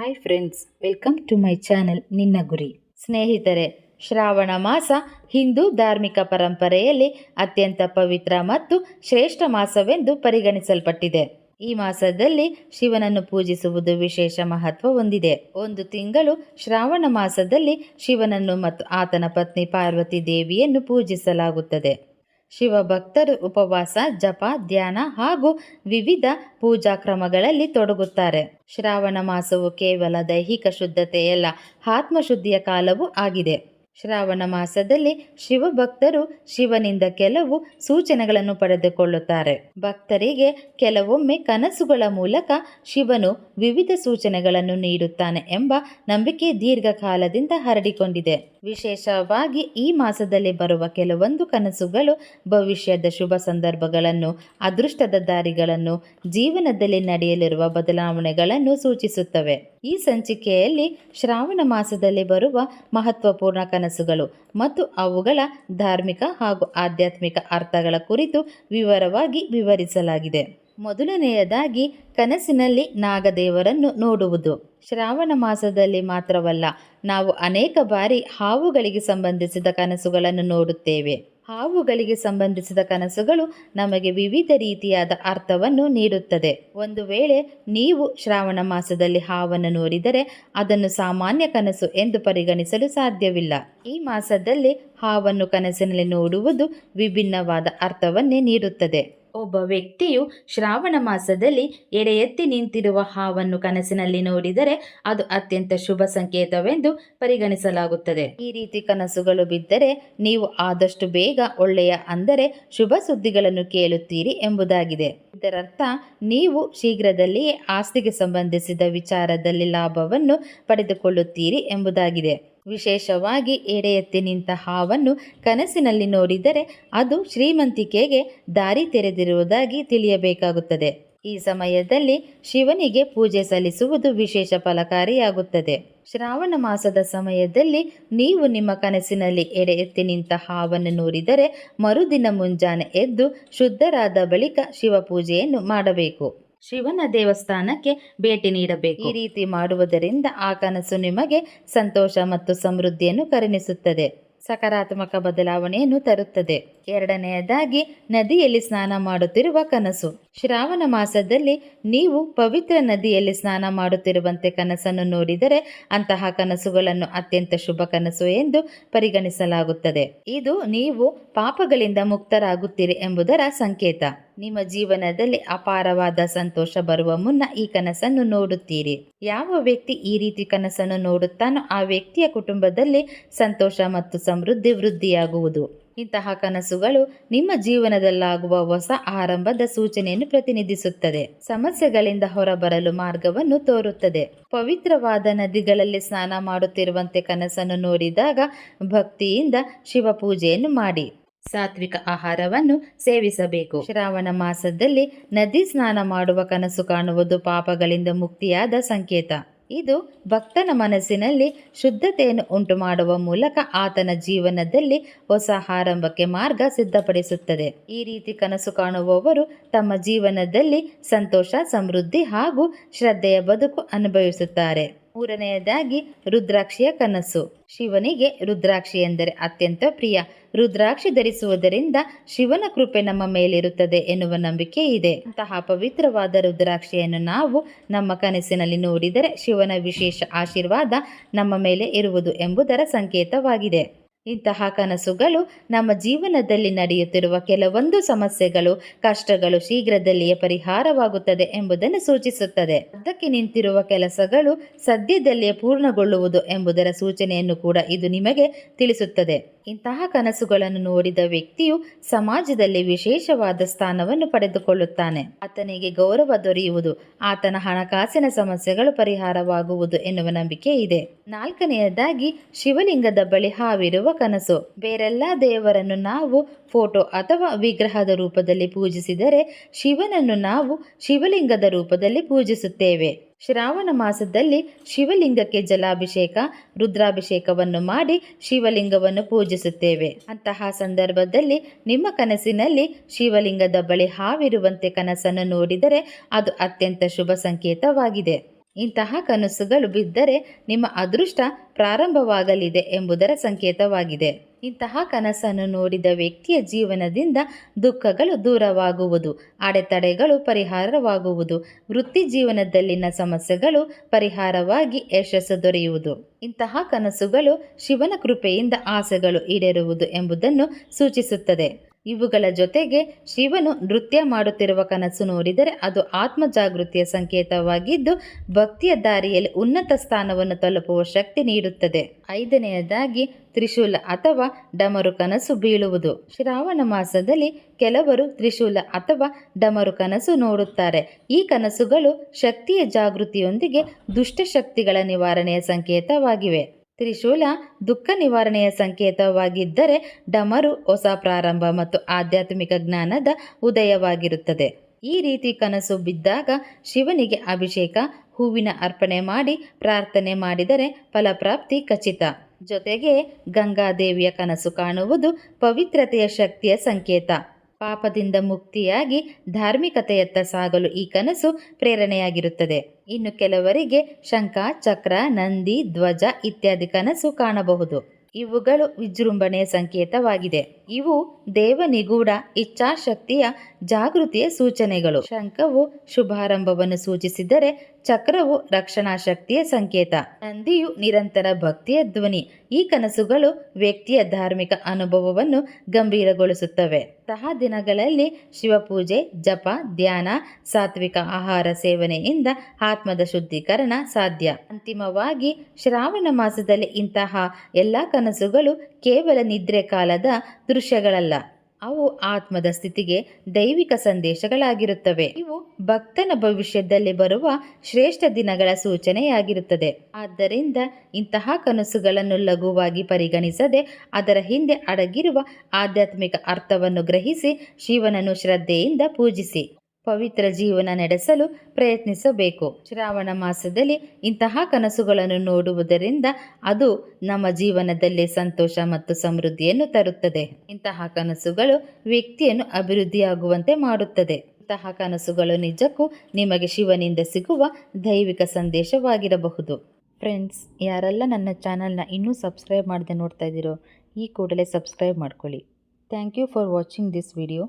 Hi friends welcome to my channel ನಿನ್ನ ಗುರಿ ಸ್ನೇಹಿತರೆ, ಶ್ರಾವಣ ಮಾಸ ಹಿಂದೂ ಧಾರ್ಮಿಕ ಪರಂಪರೆಯಲ್ಲಿ ಅತ್ಯಂತ ಪವಿತ್ರ ಮತ್ತು ಶ್ರೇಷ್ಠ ಮಾಸವೆಂದು ಪರಿಗಣಿಸಲ್ಪಟ್ಟಿದೆ. ಈ ಮಾಸದಲ್ಲಿ ಶಿವನನ್ನು ಪೂಜಿಸುವುದು ವಿಶೇಷ ಮಹತ್ವ ಹೊಂದಿದೆ. ಒಂದು ತಿಂಗಳು ಶ್ರಾವಣ ಮಾಸದಲ್ಲಿ ಶಿವನನ್ನು ಮತ್ತು ಆತನ ಪತ್ನಿ ಪಾರ್ವತಿ ದೇವಿಯನ್ನು ಪೂಜಿಸಲಾಗುತ್ತದೆ. ಶಿವ ಭಕ್ತರು ಉಪವಾಸ, ಜಪ, ಧ್ಯಾನ ಹಾಗೂ ವಿವಿಧ ಪೂಜಾ ಕ್ರಮಗಳಲ್ಲಿ ತೊಡಗುತ್ತಾರೆ. ಶ್ರಾವಣ ಮಾಸವು ಕೇವಲ ದೈಹಿಕ ಶುದ್ಧತೆಯಲ್ಲ, ಆತ್ಮಶುದ್ಧಿಯ ಕಾಲವೂ ಆಗಿದೆ. ಶ್ರಾವಣ ಮಾಸದಲ್ಲಿ ಶಿವಭಕ್ತರು ಶಿವನಿಂದ ಕೆಲವು ಸೂಚನೆಗಳನ್ನು ಪಡೆದುಕೊಳ್ಳುತ್ತಾರೆ. ಭಕ್ತರಿಗೆ ಕೆಲವೊಮ್ಮೆ ಕನಸುಗಳ ಮೂಲಕ ಶಿವನು ವಿವಿಧ ಸೂಚನೆಗಳನ್ನು ನೀಡುತ್ತಾನೆ ಎಂಬ ನಂಬಿಕೆ ದೀರ್ಘಕಾಲದಿಂದ ಹರಡಿಕೊಂಡಿದೆ. ವಿಶೇಷವಾಗಿ ಈ ಮಾಸದಲ್ಲಿ ಬರುವ ಕೆಲವೊಂದು ಕನಸುಗಳು ಭವಿಷ್ಯದ ಶುಭ ಸಂದರ್ಭಗಳನ್ನು, ಅದೃಷ್ಟದ ದಾರಿಗಳನ್ನು, ಜೀವನದಲ್ಲಿ ನಡೆಯಲಿರುವ ಬದಲಾವಣೆಗಳನ್ನು ಸೂಚಿಸುತ್ತವೆ. ಈ ಸಂಚಿಕೆಯಲ್ಲಿ ಶ್ರಾವಣ ಮಾಸದಲ್ಲಿ ಬರುವ ಮಹತ್ವಪೂರ್ಣ ಕನಸುಗಳು ಮತ್ತು ಅವುಗಳ ಧಾರ್ಮಿಕ ಹಾಗೂ ಆಧ್ಯಾತ್ಮಿಕ ಅರ್ಥಗಳ ಕುರಿತು ವಿವರವಾಗಿ ವಿವರಿಸಲಾಗಿದೆ. ಮೊದಲನೆಯದಾಗಿ, ಕನಸಿನಲ್ಲಿ ನಾಗದೇವರನ್ನು ನೋಡುವುದು. ಶ್ರಾವಣ ಮಾಸದಲ್ಲಿ ಮಾತ್ರವಲ್ಲ, ನಾವು ಅನೇಕ ಬಾರಿ ಹಾವುಗಳಿಗೆ ಸಂಬಂಧಿಸಿದ ಕನಸುಗಳನ್ನು ನೋಡುತ್ತೇವೆ. ಹಾವುಗಳಿಗೆ ಸಂಬಂಧಿಸಿದ ಕನಸುಗಳು ನಮಗೆ ವಿವಿಧ ರೀತಿಯಾದ ಅರ್ಥವನ್ನು ನೀಡುತ್ತದೆ. ಒಂದು ವೇಳೆ ನೀವು ಶ್ರಾವಣ ಮಾಸದಲ್ಲಿ ಹಾವನ್ನು ನೋಡಿದರೆ ಅದನ್ನು ಸಾಮಾನ್ಯ ಕನಸು ಎಂದು ಪರಿಗಣಿಸಲು ಸಾಧ್ಯವಿಲ್ಲ. ಈ ಮಾಸದಲ್ಲಿ ಹಾವನ್ನು ಕನಸಿನಲ್ಲಿ ನೋಡುವುದು ವಿಭಿನ್ನವಾದ ಅರ್ಥವನ್ನೇ ನೀಡುತ್ತದೆ. ಒಬ್ಬ ವ್ಯಕ್ತಿಯು ಶ್ರಾವಣ ಮಾಸದಲ್ಲಿ ಎಡೆ ಎತ್ತಿ ನಿಂತಿರುವ ಹಾವನ್ನು ಕನಸಿನಲ್ಲಿ ನೋಡಿದರೆ ಅದು ಅತ್ಯಂತ ಶುಭ ಸಂಕೇತವೆಂದು ಪರಿಗಣಿಸಲಾಗುತ್ತದೆ. ಈ ರೀತಿ ಕನಸುಗಳು ಬಿದ್ದರೆ ನೀವು ಆದಷ್ಟು ಬೇಗ ಒಳ್ಳೆಯ ಅಂದರೆ ಶುಭ ಸುದ್ದಿಗಳನ್ನು ಕೇಳುತ್ತೀರಿ ಎಂಬುದಾಗಿದೆ. ಇದರರ್ಥ, ನೀವು ಶೀಘ್ರದಲ್ಲಿಯೇ ಆಸ್ತಿಗೆ ಸಂಬಂಧಿಸಿದ ವಿಚಾರದಲ್ಲಿ ಲಾಭವನ್ನು ಪಡೆದುಕೊಳ್ಳುತ್ತೀರಿ ಎಂಬುದಾಗಿದೆ. ವಿಶೇಷವಾಗಿ ಎಡೆ ಎತ್ತಿ ನಿಂತ ಹಾವನ್ನು ಕನಸಿನಲ್ಲಿ ನೋಡಿದರೆ ಅದು ಶ್ರೀಮಂತಿಕೆಗೆ ದಾರಿ ತೆರೆದಿರುವುದಾಗಿ ತಿಳಿಯಬೇಕಾಗುತ್ತದೆ. ಈ ಸಮಯದಲ್ಲಿ ಶಿವನಿಗೆ ಪೂಜೆ ಸಲ್ಲಿಸುವುದು ವಿಶೇಷ ಫಲಕಾರಿಯಾಗುತ್ತದೆ. ಶ್ರಾವಣ ಮಾಸದ ಸಮಯದಲ್ಲಿ ನೀವು ನಿಮ್ಮ ಕನಸಿನಲ್ಲಿ ಎಡೆ ಎತ್ತಿ ನಿಂತ ಹಾವನ್ನು ನೋಡಿದರೆ ಮರುದಿನ ಮುಂಜಾನೆ ಎದ್ದು ಶುದ್ಧರಾದ ಬಳಿಕ ಶಿವಪೂಜೆಯನ್ನು ಮಾಡಬೇಕು. ಶಿವನ ದೇವಸ್ಥಾನಕ್ಕೆ ಭೇಟಿ ನೀಡಬೇಕು. ಈ ರೀತಿ ಮಾಡುವುದರಿಂದ ಆ ಕನಸು ನಿಮಗೆ ಸಂತೋಷ ಮತ್ತು ಸಮೃದ್ಧಿಯನ್ನು ಕರುಣಿಸುತ್ತದೆ. ಸಕಾರಾತ್ಮಕ ಬದಲಾವಣೆಯನ್ನು ತರುತ್ತದೆ. ಎರಡನೆಯದಾಗಿ ನದಿಯಲ್ಲಿ ಸ್ನಾನ ಮಾಡುತ್ತಿರುವ ಕನಸು. ಶ್ರಾವಣ ಮಾಸದಲ್ಲಿ ನೀವು ಪವಿತ್ರ ನದಿಯಲ್ಲಿ ಸ್ನಾನ ಮಾಡುತ್ತಿರುವಂತೆ ಕನಸನ್ನು ನೋಡಿದರೆ ಅಂತಹ ಕನಸುಗಳನ್ನು ಅತ್ಯಂತ ಶುಭ ಕನಸು ಎಂದು ಪರಿಗಣಿಸಲಾಗುತ್ತದೆ. ಇದು ನೀವು ಪಾಪಗಳಿಂದ ಮುಕ್ತರಾಗುತ್ತೀರಿ ಎಂಬುದರ ಸಂಕೇತ. ನಿಮ್ಮ ಜೀವನದಲ್ಲಿ ಅಪಾರವಾದ ಸಂತೋಷ ಬರುವ ಮುನ್ನ ಈ ಕನಸನ್ನು ನೋಡುತ್ತೀರಿ. ಯಾವ ವ್ಯಕ್ತಿ ಈ ರೀತಿ ಕನಸನ್ನು ನೋಡುತ್ತಾನೋ ಆ ವ್ಯಕ್ತಿಯ ಕುಟುಂಬದಲ್ಲಿ ಸಂತೋಷ ಮತ್ತು ಸಮೃದ್ಧಿ ವೃದ್ಧಿಯಾಗುವುದು. ಇಂತಹ ಕನಸುಗಳು ನಿಮ್ಮ ಜೀವನದಲ್ಲಾಗುವ ಹೊಸ ಆರಂಭದ ಸೂಚನೆಯನ್ನು ಪ್ರತಿನಿಧಿಸುತ್ತದೆ. ಸಮಸ್ಯೆಗಳಿಂದ ಹೊರಬರಲು ಮಾರ್ಗವನ್ನು ತೋರುತ್ತದೆ. ಪವಿತ್ರವಾದ ನದಿಗಳಲ್ಲಿ ಸ್ನಾನ ಮಾಡುತ್ತಿರುವಂತೆ ಕನಸನ್ನು ನೋಡಿದಾಗ ಭಕ್ತಿಯಿಂದ ಶಿವ ಪೂಜೆಯನ್ನು ಮಾಡಿ. ಸಾತ್ವಿಕ ಆಹಾರವನ್ನು ಸೇವಿಸಬೇಕು. ಶ್ರಾವಣ ಮಾಸದಲ್ಲಿ ನದಿ ಸ್ನಾನ ಮಾಡುವ ಕನಸು ಕಾಣುವುದು ಪಾಪಗಳಿಂದ ಮುಕ್ತಿಯಾದ ಸಂಕೇತ. ಇದು ಭಕ್ತನ ಮನಸ್ಸಿನಲ್ಲಿ ಶುದ್ಧತೆಯನ್ನು ಉಂಟು ಮಾಡುವ ಮೂಲಕ ಆತನ ಜೀವನದಲ್ಲಿ ಹೊಸ ಆರಂಭಕ್ಕೆ ಮಾರ್ಗ ಸಿದ್ಧಪಡಿಸುತ್ತದೆ. ಈ ರೀತಿ ಕನಸು ಕಾಣುವವರು ತಮ್ಮ ಜೀವನದಲ್ಲಿ ಸಂತೋಷ, ಸಮೃದ್ಧಿ ಹಾಗೂ ಶ್ರದ್ಧೆಯ ಬದುಕು ಅನುಭವಿಸುತ್ತಾರೆ. ಮೂರನೆಯದಾಗಿ ರುದ್ರಾಕ್ಷಿಯ ಕನಸು. ಶಿವನಿಗೆ ರುದ್ರಾಕ್ಷಿ ಎಂದರೆ ಅತ್ಯಂತ ಪ್ರಿಯ. ರುದ್ರಾಕ್ಷಿ ಧರಿಸುವುದರಿಂದ ಶಿವನ ಕೃಪೆ ನಮ್ಮ ಮೇಲಿರುತ್ತದೆ ಎನ್ನುವ ನಂಬಿಕೆ ಇದೆ. ಅಂತಹ ಪವಿತ್ರವಾದ ರುದ್ರಾಕ್ಷಿಯನ್ನು ನಾವು ನಮ್ಮ ಕನಸಿನಲ್ಲಿ ನೋಡಿದರೆ ಶಿವನ ವಿಶೇಷ ಆಶೀರ್ವಾದ ನಮ್ಮ ಮೇಲೆ ಇರುವುದು ಎಂಬುದರ ಸಂಕೇತವಾಗಿದೆ. ಇಂತಹ ಕನಸುಗಳು ನಮ್ಮ ಜೀವನದಲ್ಲಿ ನಡೆಯುತ್ತಿರುವ ಕೆಲವೊಂದು ಸಮಸ್ಯೆಗಳು, ಕಷ್ಟಗಳು ಶೀಘ್ರದಲ್ಲಿಯೇ ಪರಿಹಾರವಾಗುತ್ತದೆ ಎಂಬುದನ್ನು ಸೂಚಿಸುತ್ತದೆ. ಅದಕ್ಕೆ ನಿಂತಿರುವ ಕೆಲಸಗಳು ಸದ್ಯದಲ್ಲಿಯೇ ಪೂರ್ಣಗೊಳ್ಳುವುದು ಎಂಬುದರ ಸೂಚನೆಯನ್ನು ಕೂಡ ಇದು ನಿಮಗೆ ತಿಳಿಸುತ್ತದೆ. ಇಂತಹ ಕನಸುಗಳನ್ನು ನೋಡಿದ ವ್ಯಕ್ತಿಯು ಸಮಾಜದಲ್ಲಿ ವಿಶೇಷವಾದ ಸ್ಥಾನವನ್ನು ಪಡೆದುಕೊಳ್ಳುತ್ತಾನೆ. ಆತನಿಗೆ ಗೌರವ ದೊರೆಯುವುದು, ಆತನ ಹಣಕಾಸಿನ ಸಮಸ್ಯೆಗಳು ಪರಿಹಾರವಾಗುವುದು ಎನ್ನುವ ನಂಬಿಕೆ ಇದೆ. ನಾಲ್ಕನೆಯದಾಗಿ, ಶಿವಲಿಂಗದ ಬಳಿ ಹಾವಿರುವ ಕನಸು. ಬೇರೆಲ್ಲ ದೇವರನ್ನು ನಾವು ಫೋಟೋ ಅಥವಾ ವಿಗ್ರಹದ ರೂಪದಲ್ಲಿ ಪೂಜಿಸಿದರೆ ಶಿವನನ್ನು ನಾವು ಶಿವಲಿಂಗದ ರೂಪದಲ್ಲಿ ಪೂಜಿಸುತ್ತೇವೆ. ಶ್ರಾವಣ ಮಾಸದಲ್ಲಿ ಶಿವಲಿಂಗಕ್ಕೆ ಜಲಾಭಿಷೇಕ, ರುದ್ರಾಭಿಷೇಕವನ್ನು ಮಾಡಿ ಶಿವಲಿಂಗವನ್ನು ಪೂಜಿಸುತ್ತೇವೆ. ಅಂತಹ ಸಂದರ್ಭದಲ್ಲಿ ನಿಮ್ಮ ಕನಸಿನಲ್ಲಿ ಶಿವಲಿಂಗದ ಬಳಿ ಹಾವಿರುವಂತೆ ಕನಸನ್ನು ನೋಡಿದರೆ ಅದು ಅತ್ಯಂತ ಶುಭ ಸಂಕೇತವಾಗಿದೆ. ಇಂತಹ ಕನಸುಗಳು ಬಿದ್ದರೆ ನಿಮ್ಮ ಅದೃಷ್ಟ ಪ್ರಾರಂಭವಾಗಲಿದೆ ಎಂಬುದರ ಸಂಕೇತವಾಗಿದೆ. ಇಂತಹ ಕನಸನ್ನು ನೋಡಿದ ವ್ಯಕ್ತಿಯ ಜೀವನದಿಂದ ದುಃಖಗಳು ದೂರವಾಗುವುದು, ಅಡೆತಡೆಗಳು ಪರಿಹಾರವಾಗುವುದು, ವೃತ್ತಿ ಜೀವನದಲ್ಲಿನ ಸಮಸ್ಯೆಗಳು ಪರಿಹಾರವಾಗಿ ಯಶಸ್ಸು ದೊರೆಯುವುದು. ಇಂತಹ ಕನಸುಗಳು ಶಿವನ ಕೃಪೆಯಿಂದ ಆಸೆಗಳು ಈಡೇರುವುದು ಎಂಬುದನ್ನು ಸೂಚಿಸುತ್ತದೆ. ಇವುಗಳ ಜೊತೆಗೆ ಶಿವನು ನೃತ್ಯ ಮಾಡುತ್ತಿರುವ ಕನಸು ನೋಡಿದರೆ ಅದು ಆತ್ಮ ಜಾಗೃತಿಯ ಸಂಕೇತವಾಗಿದ್ದು, ಭಕ್ತಿಯ ದಾರಿಯಲ್ಲಿ ಉನ್ನತ ಸ್ಥಾನವನ್ನು ತಲುಪುವ ಶಕ್ತಿ ನೀಡುತ್ತದೆ. ಐದನೆಯದಾಗಿ, ತ್ರಿಶೂಲ ಅಥವಾ ಡಮರು ಕನಸು ಬೀಳುವುದು. ಶ್ರಾವಣ ಮಾಸದಲ್ಲಿ ಕೆಲವರು ತ್ರಿಶೂಲ ಅಥವಾ ಡಮರು ಕನಸು ನೋಡುತ್ತಾರೆ. ಈ ಕನಸುಗಳು ಶಕ್ತಿಯ ಜಾಗೃತಿಯೊಂದಿಗೆ ದುಷ್ಟಶಕ್ತಿಗಳ ನಿವಾರಣೆಯ ಸಂಕೇತವಾಗಿವೆ. ತ್ರಿಶೂಲ ದುಃಖ ನಿವಾರಣೆಯ ಸಂಕೇತವಾಗಿದ್ದರೆ ಡಮರು ಹೊಸ ಪ್ರಾರಂಭ ಮತ್ತು ಆಧ್ಯಾತ್ಮಿಕ ಜ್ಞಾನದ ಉದಯವಾಗಿರುತ್ತದೆ. ಈ ರೀತಿ ಕನಸು ಬಿದ್ದಾಗ ಶಿವನಿಗೆ ಅಭಿಷೇಕ, ಹೂವಿನ ಅರ್ಪಣೆ ಮಾಡಿ, ಪ್ರಾರ್ಥನೆ ಮಾಡಿದರೆ ಫಲಪ್ರಾಪ್ತಿ ಖಚಿತ. ಜೊತೆಗೆ ಗಂಗಾದೇವಿಯ ಕನಸು ಕಾಣುವುದು ಪವಿತ್ರತೆಯ ಶಕ್ತಿಯ ಸಂಕೇತ. ಪಾಪದಿಂದ ಮುಕ್ತಿಯಾಗಿ ಧಾರ್ಮಿಕತೆಯತ್ತ ಸಾಗಲು ಈ ಕನಸು ಪ್ರೇರಣೆಯಾಗಿರುತ್ತದೆ. ಇನ್ನು ಕೆಲವರಿಗೆ ಶಂಖ, ಚಕ್ರ, ನಂದಿ, ಧ್ವಜ ಇತ್ಯಾದಿ ಕನಸು ಕಾಣಬಹುದು. ಇವುಗಳು ವಿಜೃಂಭಣೆಯ ಸಂಕೇತವಾಗಿದೆ. ಇವು ದೇವನಿಗೂಢ ಇಚ್ಛಾಶಕ್ತಿಯ ಜಾಗೃತಿಯ ಸೂಚನೆಗಳು. ಶಂಖವು ಶುಭಾರಂಭವನ್ನು ಸೂಚಿಸಿದರೆ ಚಕ್ರವು ರಕ್ಷಣಾ ಶಕ್ತಿಯ ಸಂಕೇತ. ನಂದಿಯು ನಿರಂತರ ಭಕ್ತಿಯ ಧ್ವನಿ. ಈ ಕನಸುಗಳು ವ್ಯಕ್ತಿಯ ಧಾರ್ಮಿಕ ಅನುಭವವನ್ನು ಗಂಭೀರಗೊಳಿಸುತ್ತವೆ. ಸಹ ದಿನಗಳಲ್ಲಿ ಶಿವಪೂಜೆ, ಜಪ, ಧ್ಯಾನ, ಸಾತ್ವಿಕ ಆಹಾರ ಸೇವನೆಯಿಂದ ಆತ್ಮದ ಶುದ್ಧೀಕರಣ ಸಾಧ್ಯ. ಅಂತಿಮವಾಗಿ ಶ್ರಾವಣ ಮಾಸದಲ್ಲಿ ಇಂತಹ ಎಲ್ಲ ಕನಸುಗಳು ಕೇವಲ ನಿದ್ರೆ ಕಾಲದ ದೃಶ್ಯಗಳಲ್ಲ. ಅವು ಆತ್ಮದ ಸ್ಥಿತಿಗೆ ದೈವಿಕ ಸಂದೇಶಗಳಾಗಿರುತ್ತವೆ. ಇವು ಭಕ್ತನ ಭವಿಷ್ಯದಲ್ಲಿ ಬರುವ ಶ್ರೇಷ್ಠ ದಿನಗಳ ಸೂಚನೆಯಾಗಿರುತ್ತದೆ. ಆದ್ದರಿಂದ ಇಂತಹ ಕನಸುಗಳನ್ನು ಲಘುವಾಗಿ ಪರಿಗಣಿಸದೆ ಅದರ ಹಿಂದೆ ಅಡಗಿರುವ ಆಧ್ಯಾತ್ಮಿಕ ಅರ್ಥವನ್ನು ಗ್ರಹಿಸಿ ಶಿವನನ್ನು ಶ್ರದ್ಧೆಯಿಂದ ಪೂಜಿಸಿ. ಪವಿತ್ರ ಜೀವನ ನಡೆಸಲು ಪ್ರಯತ್ನಿಸಬೇಕು. ಶ್ರಾವಣ ಮಾಸದಲ್ಲಿ ಇಂತಹ ಕನಸುಗಳನ್ನು ನೋಡುವುದರಿಂದ ಅದು ನಮ್ಮ ಜೀವನದಲ್ಲಿ ಸಂತೋಷ ಮತ್ತು ಸಮೃದ್ಧಿಯನ್ನು ತರುತ್ತದೆ. ಇಂತಹ ಕನಸುಗಳು ವ್ಯಕ್ತಿಯನ್ನು ಅಭಿವೃದ್ಧಿಯಾಗುವಂತೆ ಮಾಡುತ್ತದೆ. ಇಂತಹ ಕನಸುಗಳು ನಿಜಕ್ಕೂ ನಿಮಗೆ ಶಿವನಿಂದ ಸಿಗುವ ದೈವಿಕ ಸಂದೇಶವಾಗಿರಬಹುದು. ಫ್ರೆಂಡ್ಸ್, ಯಾರೆಲ್ಲ ನನ್ನ ಚಾನಲ್ನ ಇನ್ನೂ ಸಬ್ಸ್ಕ್ರೈಬ್ ಮಾಡದೆ ನೋಡ್ತಾ ಇದ್ದೀರೋ, ಈ ಕೂಡಲೇ ಸಬ್ಸ್ಕ್ರೈಬ್ ಮಾಡ್ಕೊಳ್ಳಿ. Thank you for watching this video.